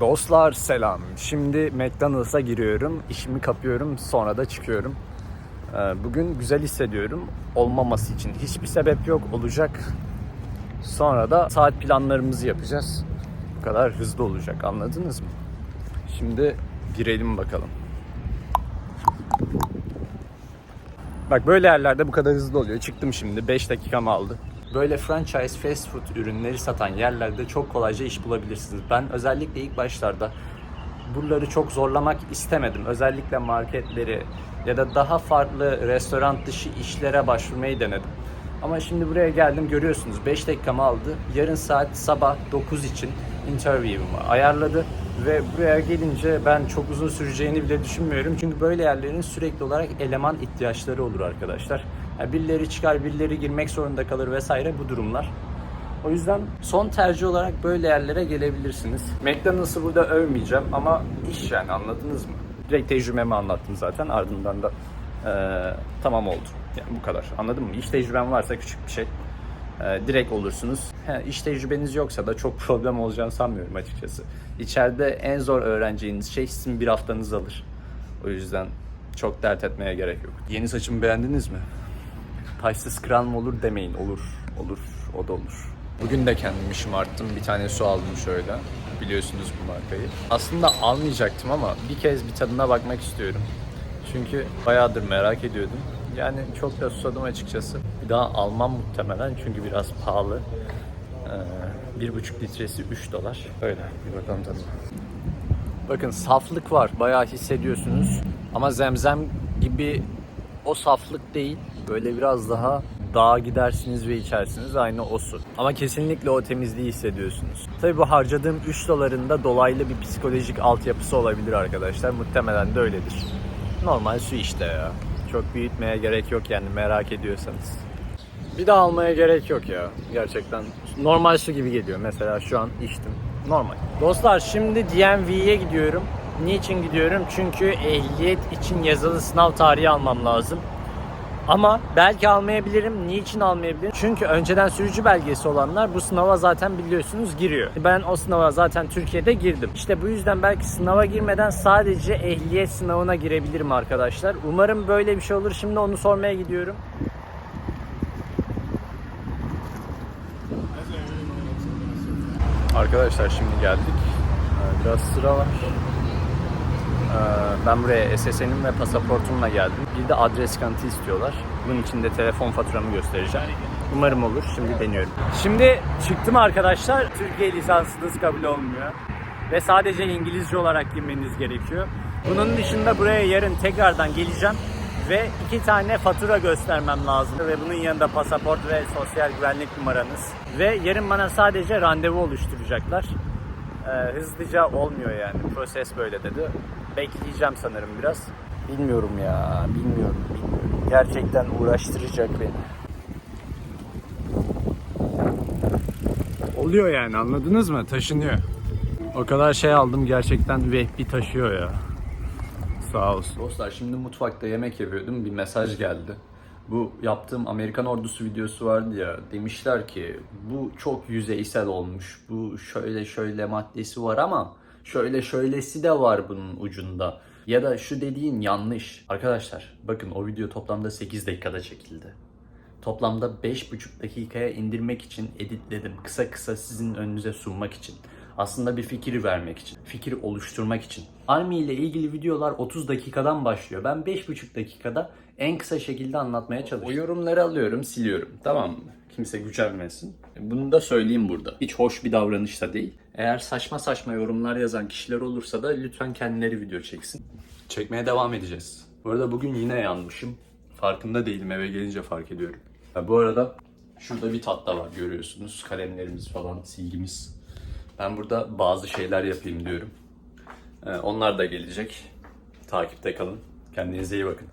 Dostlar selam. Şimdi McDonald's'a giriyorum. İşimi kapıyorum. Sonra da çıkıyorum. Ee, Bugün güzel hissediyorum. Olmaması için hiçbir sebep yok. Olacak. Sonra da saat planlarımızı yapacağız. Bu kadar hızlı olacak. Anladınız mı? Şimdi girelim bakalım. Bak böyle yerlerde bu kadar hızlı oluyor. Çıktım şimdi 5 dakikamı aldı. Böyle franchise fast food ürünleri satan yerlerde çok kolayca iş bulabilirsiniz. Ben özellikle ilk başlarda buraları çok zorlamak istemedim. Özellikle marketleri ya da daha farklı restoran dışı işlere başvurmayı denedim. Ama şimdi buraya geldim görüyorsunuz 5 dakikamı aldı. Yarın saat sabah 9 için interview'umu ayarladı. Ve buraya gelince ben çok uzun süreceğini bile düşünmüyorum. Çünkü böyle yerlerin sürekli olarak eleman ihtiyaçları olur arkadaşlar. Yani birileri çıkar, birileri girmek zorunda kalır vesaire bu durumlar. O yüzden son tercih olarak böyle yerlere gelebilirsiniz. McDonald's'ı burada övmeyeceğim ama iş yani anladınız mı? Direkt tecrübemi anlattım zaten ardından da eee, tamam oldu. Yani bu kadar anladın mı? İş tecrüben varsa küçük bir şey. Eee, direkt olursunuz. He, iş tecrübeniz yoksa da çok problem olacağını sanmıyorum açıkçası. İçeride en zor öğreneceğiniz şey sizin bir haftanız alır. O yüzden çok dert etmeye gerek yok. Yeni saçımı beğendiniz mi? Taşsız kral mı olur demeyin. Olur. Olur. O da olur. Bugün de kendimi şımarttım. Bir tane su aldım şöyle. Biliyorsunuz bu markayı. Aslında almayacaktım ama bir kez bir tadına bakmak istiyorum. Çünkü bayağıdır merak ediyordum. Yani çok da susadım açıkçası. Bir daha almam muhtemelen çünkü biraz pahalı. Ee, bir buçuk litresi 3 dolar. Öyle. Bir bakalım tadına. Bakın saflık var. Bayağı hissediyorsunuz. Ama zemzem gibi o saflık değil. Böyle biraz daha dağa gidersiniz ve içersiniz aynı o su. Ama kesinlikle o temizliği hissediyorsunuz. Tabii bu harcadığım 3 doların da dolaylı bir psikolojik altyapısı olabilir arkadaşlar. Muhtemelen de öyledir. Normal su işte ya. Çok büyütmeye gerek yok yani merak ediyorsanız. Bir daha almaya gerek yok ya. Gerçekten normal su gibi geliyor. Mesela şu an içtim. Normal. Dostlar şimdi DMV'ye gidiyorum. Niçin gidiyorum? Çünkü ehliyet için yazılı sınav tarihi almam lazım. Ama belki almayabilirim. Niçin almayabilirim? Çünkü önceden sürücü belgesi olanlar bu sınava zaten biliyorsunuz giriyor. Ben o sınava zaten Türkiye'de girdim. İşte bu yüzden belki sınava girmeden sadece ehliyet sınavına girebilirim arkadaşlar. Umarım böyle bir şey olur. Şimdi onu sormaya gidiyorum. Arkadaşlar şimdi geldik. Ee, Biraz sıra var. Ee, Ben buraya SSN'im ve pasaportumla geldim. Bir de adres kanıtı istiyorlar. Bunun için de telefon faturamı göstereceğim. Umarım olur. Şimdi deniyorum. Şimdi çıktım arkadaşlar. Türkiye lisansınız kabul olmuyor. Ve sadece İngilizce olarak girmeniz gerekiyor. Bunun dışında buraya yarın tekrardan geleceğim. Ve iki tane fatura göstermem lazım. Ve bunun yanında pasaport ve sosyal güvenlik numaranız. Ve yarın bana sadece randevu oluşturacaklar. Ee, hızlıca olmuyor yani. Proses böyle dedi. Bekleyeceğim sanırım biraz. Bilmiyorum ya. Bilmiyorum. bilmiyorum. Gerçekten uğraştıracak beni. Oluyor yani anladınız mı? Taşınıyor. O kadar şey aldım gerçekten vehbi taşıyor ya. Sağ olsun. Dostlar şimdi mutfakta yemek yapıyordum. Bir mesaj geldi. Bu yaptığım Amerikan ordusu videosu vardı ya. Demişler ki bu çok yüzeysel olmuş. Bu şöyle şöyle maddesi var ama şöyle şöylesi de var bunun ucunda. Ya da şu dediğin yanlış. Arkadaşlar bakın o video toplamda 8 dakikada çekildi. Toplamda 5,5 dakikaya indirmek için editledim. Kısa kısa sizin önünüze sunmak için. Aslında bir fikir vermek için, fikir oluşturmak için. Army ile ilgili videolar 30 dakikadan başlıyor. Ben 5,5 dakikada en kısa şekilde anlatmaya çalışıyorum. O yorumları alıyorum, siliyorum. Tamam mı? Kimse gücenmesin. Bunu da söyleyeyim burada. Hiç hoş bir davranış da değil. Eğer saçma saçma yorumlar yazan kişiler olursa da lütfen kendileri video çeksin. Çekmeye devam edeceğiz. Bu arada bugün yine yanmışım. Farkında değilim eve gelince fark ediyorum. Ha, bu arada şurada bir tatlı var görüyorsunuz. Kalemlerimiz falan, silgimiz. Ben burada bazı şeyler yapayım diyorum. Ee, onlar da gelecek. Takipte kalın. Kendinize iyi bakın.